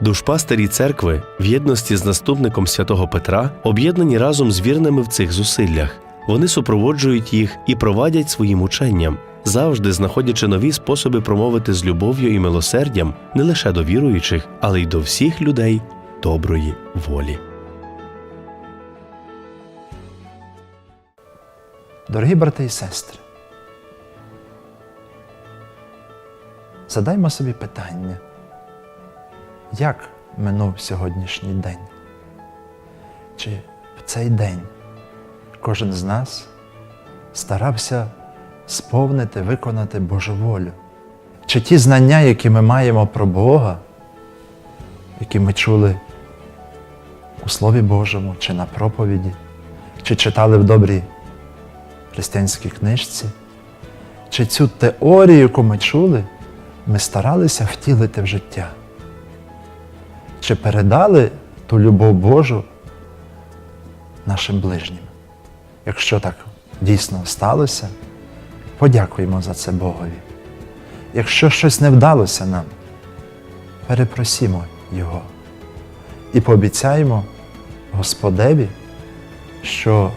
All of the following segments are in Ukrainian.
Душпастері церкви в єдності з наступником святого Петра об'єднані разом з вірними в цих зусиллях. Вони супроводжують їх і провадять своїм ученням, завжди знаходячи нові способи промовити з любов'ю і милосердям не лише до віруючих, але й до всіх людей доброї волі. Дорогі брати і сестри, задаймо собі питання, як минув сьогоднішній день? Чи в цей день кожен з нас старався сповнити, виконати Божу волю? Чи ті знання, які ми маємо про Бога, які ми чули у Слові Божому, чи на проповіді, чи читали в добрій християнській книжці, чи цю теорію, яку ми чули, ми старалися втілити в життя? Чи передали ту любов Божу нашим ближнім? Якщо так дійсно сталося, подякуємо за це Богові. Якщо щось не вдалося нам, перепросімо Його і пообіцяємо Господеві, що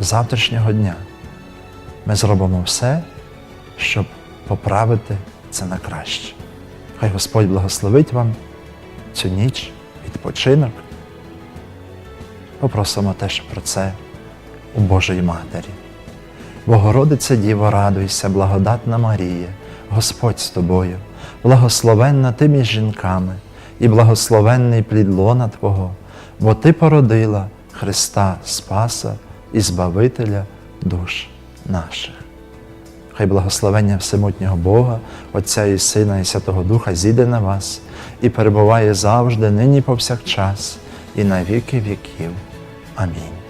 з завтрашнього дня ми зробимо все, щоб поправити це на краще. Хай Господь благословить вам цю ніч, відпочинок. Попросимо теж про це у Божої Матері. Богородице Діво, радуйся, благодатна Марія, Господь з тобою, благословенна ти між жінками, і благословенний плід лона Твого, бо Ти породила Христа Спаса і Збавителя душ наших. Хай благословення Всемутнього Бога, Отця і Сина, і Святого Духа зійде на вас і перебуває завжди, нині повсякчас, і на віки віків. Амінь.